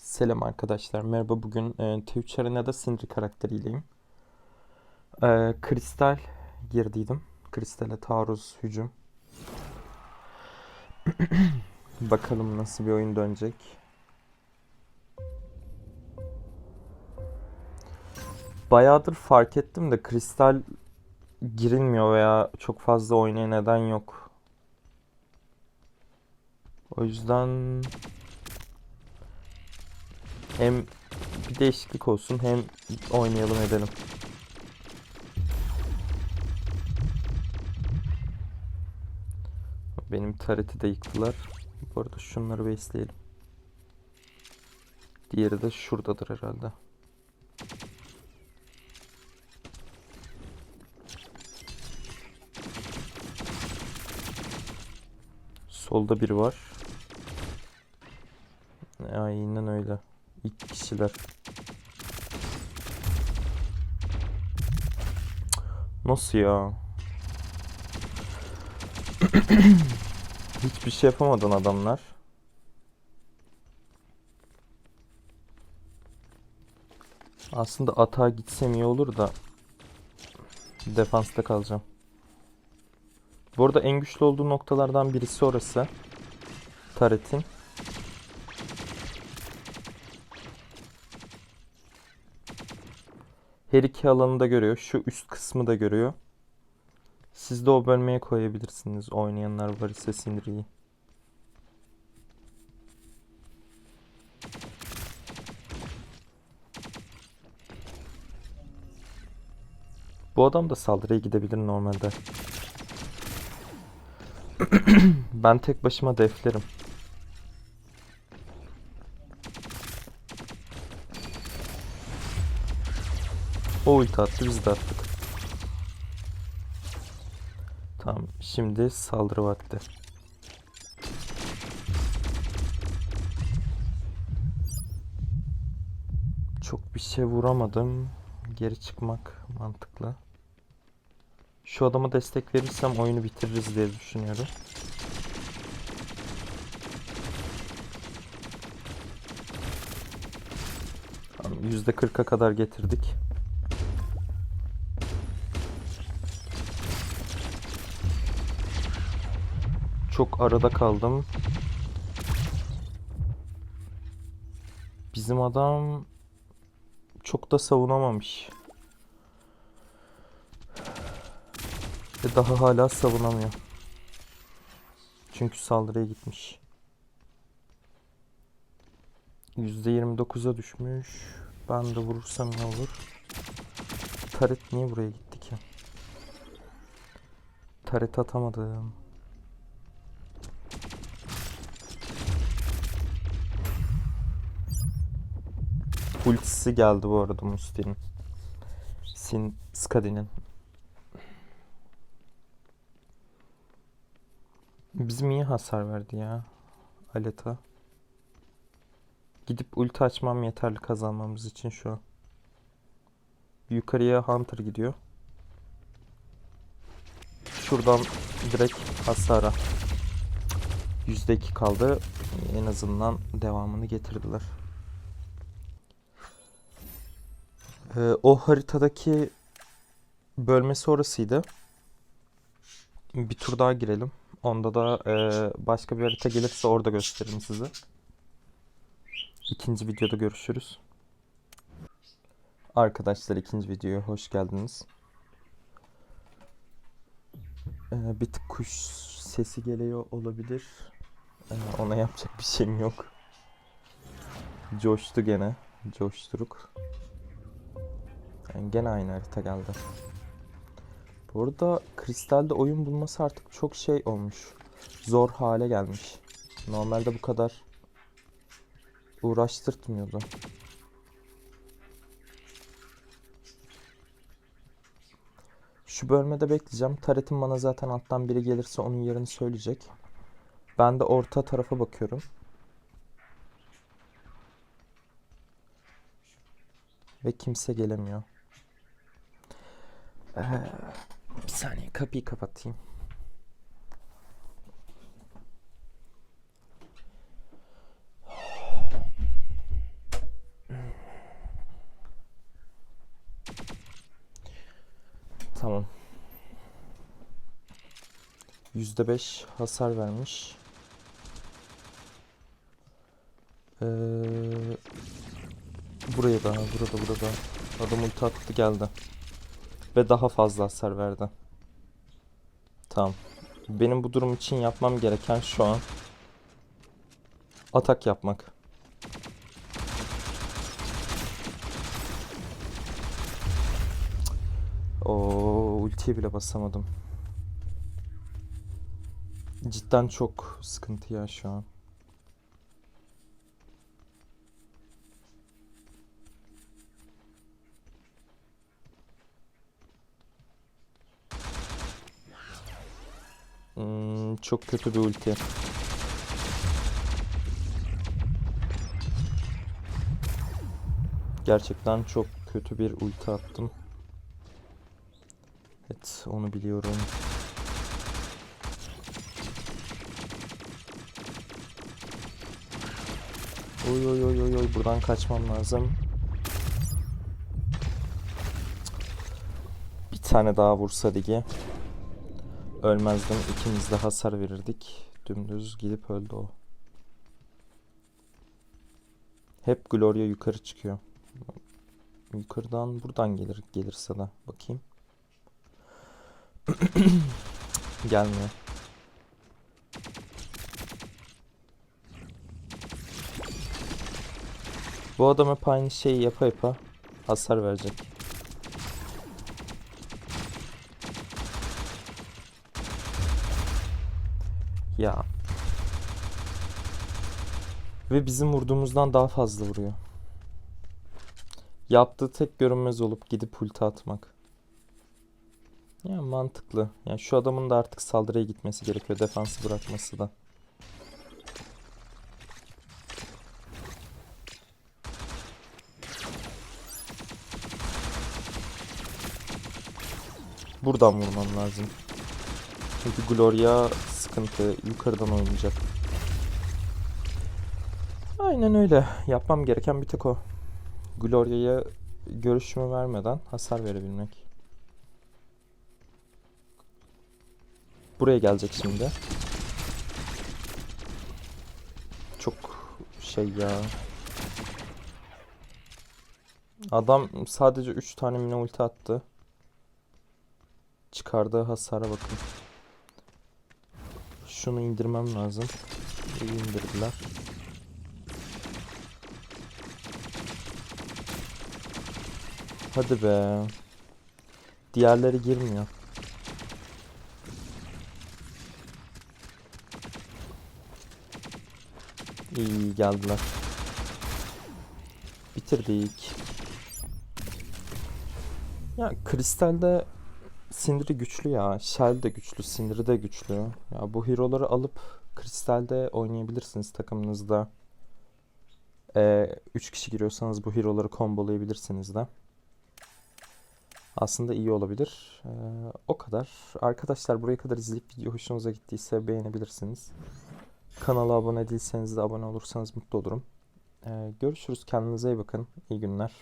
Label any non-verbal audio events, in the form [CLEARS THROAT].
Selam arkadaşlar. Merhaba. Bugün e, T3 Arena'da Sindri karakteriyleyim. E, Kristal girdiydim. Kristal'e taarruz, hücum. [COUGHS] Bakalım nasıl bir oyun dönecek. Bayağıdır fark ettim de Kristal girilmiyor veya çok fazla oynaya neden yok. O yüzden hem bir değişiklik olsun hem oynayalım edelim. Benim tareti de yıktılar. Bu arada şunları besleyelim. Diğeri de şuradadır herhalde. Solda biri var. Aynen öyle. İlk kişiler. Nasıl ya? [CLEARS THROAT] Hiçbir şey yapamadın adamlar. Aslında atağa gitsem iyi olur da defansta kalacağım. Bu arada en güçlü olduğu noktalardan birisi orası. Taret'in. Her iki alanı da görüyor. Şu üst kısmı da görüyor. Siz de o bölmeye koyabilirsiniz. Oynayanlar var ise Sindri'yi. Bu adam da saldırıya gidebilir normalde. [CLEARS THROAT] ben tek başıma deflerim. O ulti attı biz de attık. Tamam şimdi saldırı vakti. Çok bir şey vuramadım. Geri çıkmak mantıklı. Şu adama destek verirsem oyunu bitiririz diye düşünüyorum. Tamam, %40'a kadar getirdik. Çok arada kaldım. Bizim adam çok da savunamamış. Ve daha hala savunamıyor. Çünkü saldırıya gitmiş. %29'a düşmüş. Ben de vurursam ne olur? Taret niye buraya gitti ki? Taret atamadım. Ultisi geldi bu arada Musti'nin. Sin Skadi'nin. Bizim iyi hasar verdi ya. Aleta. Gidip ulti açmam yeterli kazanmamız için şu an. Yukarıya Hunter gidiyor. Şuradan direkt hasara. %2 kaldı. En azından devamını getirdiler. Ee, o haritadaki bölmesi orasıydı. Bir tur daha girelim. Onda da e, başka bir harita gelirse orada gösteririm size. İkinci videoda görüşürüz. Arkadaşlar ikinci videoya hoş geldiniz. Ee, bir tık kuş sesi geliyor olabilir. Ee, ona yapacak bir şeyim yok. Coştu gene. Coşturuk. Yani gene aynı harita geldi. Bu arada kristalde oyun bulması artık çok şey olmuş. Zor hale gelmiş. Normalde bu kadar uğraştırtmıyordu. Şu bölmede bekleyeceğim. Taretin bana zaten alttan biri gelirse onun yerini söyleyecek. Ben de orta tarafa bakıyorum. Ve kimse gelemiyor. Ee, bir saniye kapıyı kapatayım. Tamam. yüzde beş hasar vermiş. Ee, buraya da, burada, burada. Adamın tatlı geldi. Ve daha fazla hasar verdi. Tamam. Benim bu durum için yapmam gereken şu an atak yapmak. O ultiye bile basamadım. Cidden çok sıkıntı ya şu an. Çok kötü bir ulti. Gerçekten çok kötü bir ulti attım. Evet, onu biliyorum. Oy oy oy oy oy buradan kaçmam lazım. Bir tane daha vursa digi. Ölmezdim. İkimiz de hasar verirdik. Dümdüz gidip öldü o. Hep Gloria yukarı çıkıyor. Yukarıdan buradan gelir gelirse de bakayım. [CLEARS THROAT] Gelmiyor. Bu adam hep aynı şeyi yapa yapa hasar verecek. Ya. Ve bizim vurduğumuzdan daha fazla vuruyor. Yaptığı tek görünmez olup gidip ulti atmak. Ya mantıklı. Yani şu adamın da artık saldırıya gitmesi gerekiyor. Defansı bırakması da. Buradan vurmam lazım. Çünkü Gloria sıkıntı. Yukarıdan oynayacak. Aynen öyle. Yapmam gereken bir tek o. Gloria'ya görüşümü vermeden hasar verebilmek. Buraya gelecek şimdi. Çok şey ya. Adam sadece 3 tane mini ulti attı. Çıkardığı hasara bakın. Şunu indirmem lazım. İyi. Hadi be. Diğerleri girmiyor. İyi geldiler. Bitirdik. Ya Kristal'de Sindri güçlü ya. Shell de güçlü, Sindri de güçlü. Ya bu hero'ları alıp Kristal'de oynayabilirsiniz takımınızda. 3 kişi giriyorsanız bu hero'ları kombolayabilirsiniz de. Aslında iyi olabilir. Ee, o kadar. Arkadaşlar buraya kadar izleyip video hoşunuza gittiyse beğenebilirsiniz. Kanala abone değilseniz de abone olursanız mutlu olurum. Ee, görüşürüz. Kendinize iyi bakın. İyi günler.